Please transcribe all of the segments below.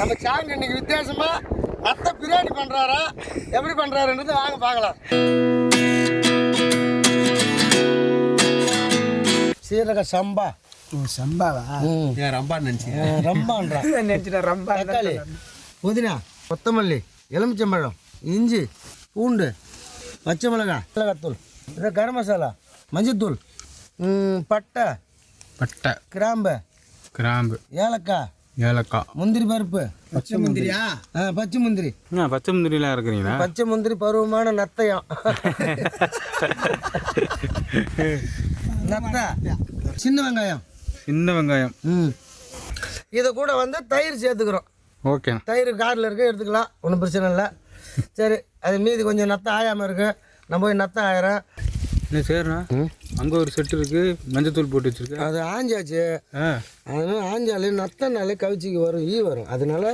நம்ம சாங் இன்னைக்கு வித்தியாசமா நத்த பிரியாணி பண்றாரா? எப்படி பண்றாருன்றது வாங்க பார்க்கலாம். சீரக சம்பா. ஓ சம்பாவா? ரம்பா நினச்சி அஹ் ரம்பான்றா. நினச்சிட்டேன் ரொம்ப தக்காளி புதினா கொத்தமல்லி எலுமிச்சம்பழம் இஞ்சி பூண்டு பச்சை மிளகாய் மிளகாத்தூள் இது கரம் மசாலா மஞ்சத்தூள் பட்டை பட்டை. கிராம்பு கிராம்பு. ஏலக்காய் ஏலக்காய் முந்திரி பருப்பு. பச்சை முந்திரியா? ஆ, பச்சை முந்திரி. என்ன பச்சை முந்திரிலாம் இருக்கிறீங்களா? பச்சை முந்திரி பருவமான நத்தையம். நத்தை. சின்ன வெங்காயம். சின்ன வெங்காயம். ம். இதை கூட வந்து தயிர் சேர்த்துக்கிறோம். ஓகே. தயிர் காரில் இருக்கு எடுத்துக்கலாம். ஒன்றும் பிரச்சனை இல்லை. சரி அது மீதி கொஞ்சம் நத்தை ஆயாமல் இருக்கு. நம்ம போய் நத்தை ஆயிரம் என்ன சரிண்ணா அங்கே ஒரு செட்டு இருக்கு. மஞ்சத்தூள் போட்டு வச்சிருக்கேன் அது ஆஞ்சாச்சு. அதனால ஆஞ்சாலே நத்தனாலே கவிச்சிக்கு வரும் ஈ வரும். அதனால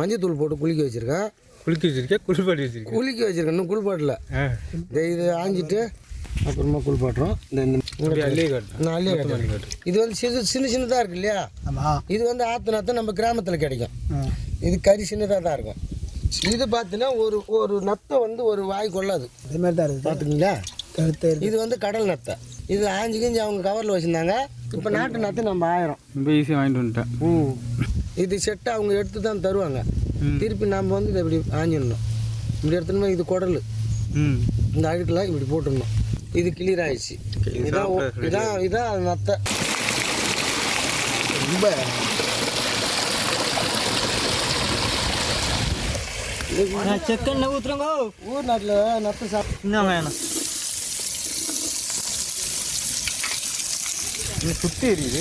மஞ்சத்தூள் போட்டு குளிக்க வச்சுருக்கேன் குளிக்க வச்சிருக்கேன் குளிப்பாட்டி வச்சிருக்கேன் குளிக்க வச்சுருக்கேன் இன்னும் குளிப்பாட்டல. இந்த இது ஆஞ்சிட்டு அப்புறமா குளிப்பாட்டுறோம். இந்த அள்ளியே காட்டு. நான் அள்ளியே காட்டுறேன். இது வந்து சிறு சின்ன சின்னதாக இருக்கு இல்லையா? ஆமா. இது வந்து ஆற்று நத்தை நம்ம கிராமத்தில் கிடைக்கும். இது கறி சின்னதாக தான் இருக்கும். இது பார்த்தீங்கன்னா ஒரு ஒரு நத்தை வந்து ஒரு வாய் கொள்ளாது. அதே மாதிரி தான் இருக்குது. பார்த்துங்களா இது வந்து கடல் நத்தை. இது ஆஞ்சு கிஞ்சி அவங்க கவரில் வச்சுருந்தாங்க. இப்போ நாட்டு நத்தை நம்ம ஆயிரம். ரொம்ப ஈஸியாக வாங்கிட்டு வந்துட்டேன். ம். இது செட்டை அவங்க எடுத்து தான் தருவாங்க. திருப்பி நம்ம வந்து இதை இப்படி ஆஞ்சிடணும். இப்படி எடுத்துனோம்னா இது குடல். ம். இந்த அழுக்கெல்லாம் இப்படி போட்டுடணும். இது கிளியர் ஆயிடுச்சு. இதான் இதான் இதான் அது நத்தை. ரொம்ப. செக்கெண்ணெய் ஊற்றுறோங்க ஊர் நாட்டில் நத்தை சாப்பிட்டு இன்னும் வேணும் சுற்றி எரியுது.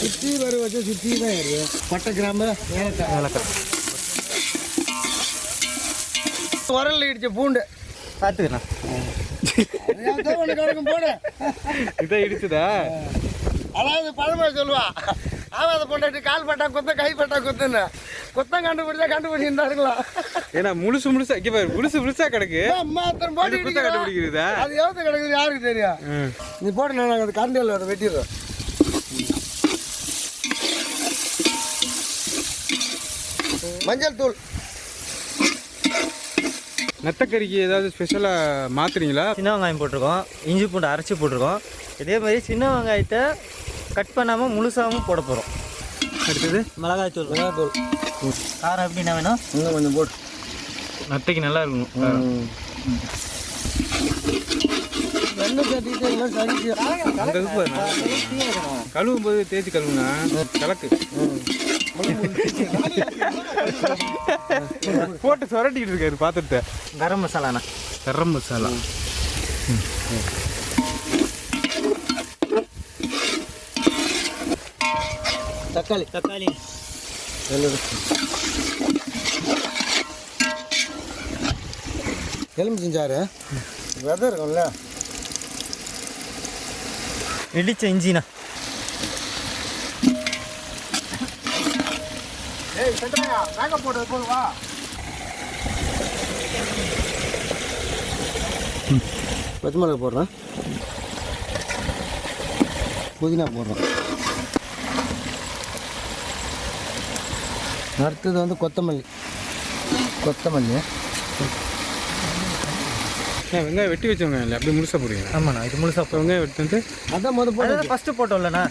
சுற்றி வர வச்சு சுற்றி தான் ஏறு பட்டை கிராம்பு ஏலக்காய் உரல்ல இடிச்ச பூண்டு. பார்த்துக்கிறேன் போடு. இதான் இடிச்சுதா? அதாவது பழமொழி சொல்லுவா. ஆவாத பொண்டாட்டி கால் பட்டா குத்த கை பட்டா குத்துன்னு. குத்தம் கண்டுபிடிச்சா கண்டுபிடிச்சிருந்தா இருக்கலாம் ஏன்னா முழுசு முழுசா இங்கே பாரு முழுசு முழுசா கிடக்கு. அம்மா அத்தனை போட்டு குத்த. கண்டுபிடிக்கிறதா? அது எவ்வளோ கிடக்குது யாருக்கு தெரியும்? நீ போட்டு நான் அது கரண்டியில் அதை வெட்டிடுறோம் மஞ்சள் தூள். நெத்தக்கறிக்கு ஏதாவது ஸ்பெஷலாக மாத்துறீங்களா சின்ன வெங்காயம் போட்டிருக்கோம். இஞ்சி பூண்டு அரைச்சி போட்டிருக்கோம். இதே மாதிரி சின்ன வெங்காயத்தை கட் பண்ணாமல் முழுசாகவும் போட போகிறோம் அடுத்தது மிளகாய் தூள். மிளகாய் தூள் காரம் எப்படி என்ன வேணும்? இன்னும் கொஞ்சம் போட்டு நத்தைக்கு நல்லா இருக்கணும். கழுவும் போது தேய்ச்சி கழுவுனா கலக்கு. போட்டு சொரட்டிக்கிட்டு இருக்காரு பாத்திரத்தை. கரம் மசாலாண்ணா. கரம் மசாலா. தக்காளி. தக்காளி. எலும்பு செஞ்சாரு. விதை இருக்கும்ல. இடிச்ச இஞ்சிண்ணா ஏய் சென்றாயா? மேக்கப் போட்டது போதும் வா. பச்சை மிளகா போடுறேன். புதினா போடுறோம் அடுத்தது வந்து கொத்தமல்லி. கொத்தமல்லி. வெங்காயம் வெட்டி வச்சவங்க இல்லை அப்படியே முழுசா போடுவீங்க ஆமாண்ணா இது முழுசாக வெங்காயம் வெட்டி வந்து அதான் முத போட்டு ஃபஸ்ட்டு போட்டோம்லண்ணா.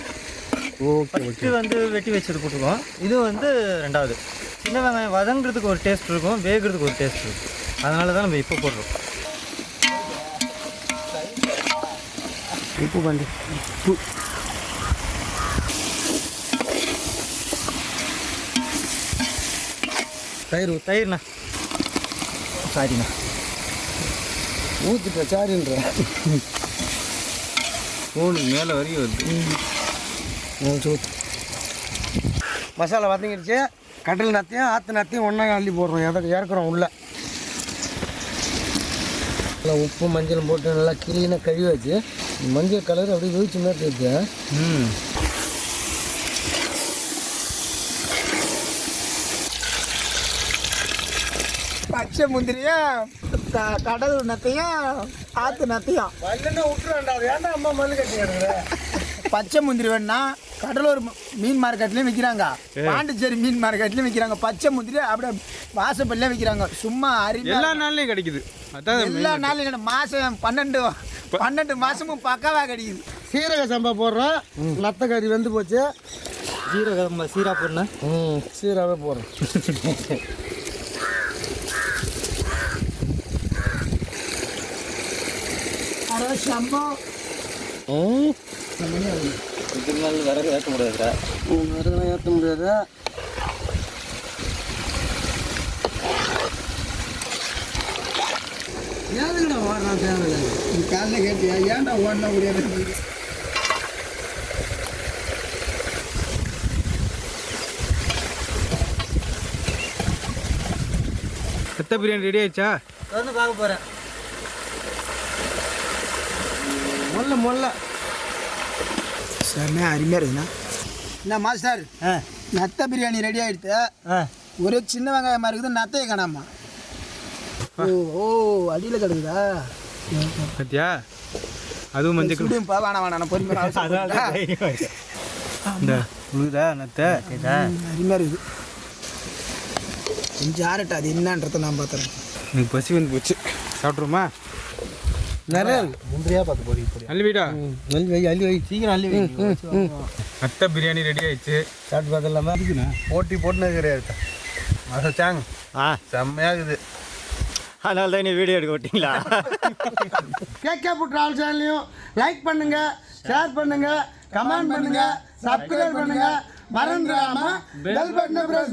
ஓகே ஃபஸ்ட்டு வந்து வெட்டி வச்சது போட்டிருக்கோம் இது வந்து ரெண்டாவது. சின்ன வெங்காயம் வதங்குறதுக்கு ஒரு டேஸ்ட் இருக்கும் வேகிறதுக்கு ஒரு டேஸ்ட் இருக்கும். அதனால தான் நம்ம இப்போ போடுறோம். உப்பு பண்ணி தயிர். தயிர்ண்ணா. சாரிண்ணா. ஊத்திட்ட சாரின்ற. ஃபோனு மேலே வரையும் வருது. ஊத்து. மசாலா வதங்கிடுச்சு. கடல் நத்தையும் ஆற்று நத்தையும் ஒன்றா அள்ளி போடுறோம். எதை இறக்குறோம் உள்ள. நல்லா உப்பு மஞ்சள் போட்டு நல்லா கிளீனாக கழுவி வச்சு மஞ்சள் கலர் அப்படியே விழிச்சு மாதிரி இருக்கு ம். பச்சை முந்திரியும் க- கடல் நத்தையும் ஆற்று நத்தையும் பச்சை முந்திரி வேணும்னா கடலூர் மீன் மார்க்கெட்லேயும் விற்கிறாங்க பாண்டிச்சேரி மீன் மார்க்கெட்லேயும் விற்கிறாங்க பச்சை முந்திரி அப்படியே வாசப்பள்ளியும் விற்கிறாங்க சும்மா அருமையா எல்லா நாள்லயும் கிடைக்குது. எல்லா நாளும் கிடையாது. மாசம் பன்னெண்டு பன்னெண்டு மாசமும் பக்காவா கிடைக்குது. சீரக சம்பா போடுறோம் நத்த கறி வெந்து போச்சு. ஜீரகம் சீரா போடணும் ம் சீராகவே போடுறோம் ம் இதுக்கு மேலே விறகு ஏற்ற முடியாதுடா. விறகுலாம் ஏற்ற முடியாது? ஏதுங்கடா ஓடுறான் தேவையில்லை. நீ காலைல கேட்டியா? ஏன்டா ஓடனா முடியாது ரத்த பிரியாணி ரெடி ஆயிடுச்சா? வந்து பார்க்க போகிறேன் மொல்ல மொல்ல. செம்மையா அருமையாக இருக்குண்ணா. என்ன மாஸ்டர்? ஆ. நத்த பிரியாணி ரெடி ஆயிடுத்து. ஆ. ஒரே சின்ன வெங்காயமா இருக்குது நத்தையை காணாமா. ஓ ஓ அடியில் கிடக்குதா? பத்தியா? அதுவும் மஞ்சள் கலர். வேணாம் வேணாம் பொறுமையாக இந்த உழுதா நத்த? அருமையாக இருக்குது. கொஞ்சம் ஆரட்டா அது என்னன்றதை நான் பார்த்துறேன் எனக்கு பசி வந்து போச்சு. சாப்பிட்ருமா நிறைய முந்திரியா பார்த்து போறீங்க அள்ளி வீடா. அள்ளி வை அள்ளி வை. சீக்கிரம் அள்ளி வைங்க நத்த பிரியாணி ரெடி ஆயிடுச்சு. சாப்பிட்டு பார்த்துடலாமா? போட்டி போட்டுனது கிடையாது மசாச்சாங் ஆ. செம்மையாகுது அதனால தான் நீ வீடியோ எடுக்க விட்டீங்களா கேகே புட் ஆல் சேனலையும் லைக் பண்ணுங்க ஷேர் பண்ணுங்க கமெண்ட் பண்ணுங்க சப்ஸ்கிரைப் பண்ணுங்க. மறந்துடாம பெல் பட்டனை பிரஸ்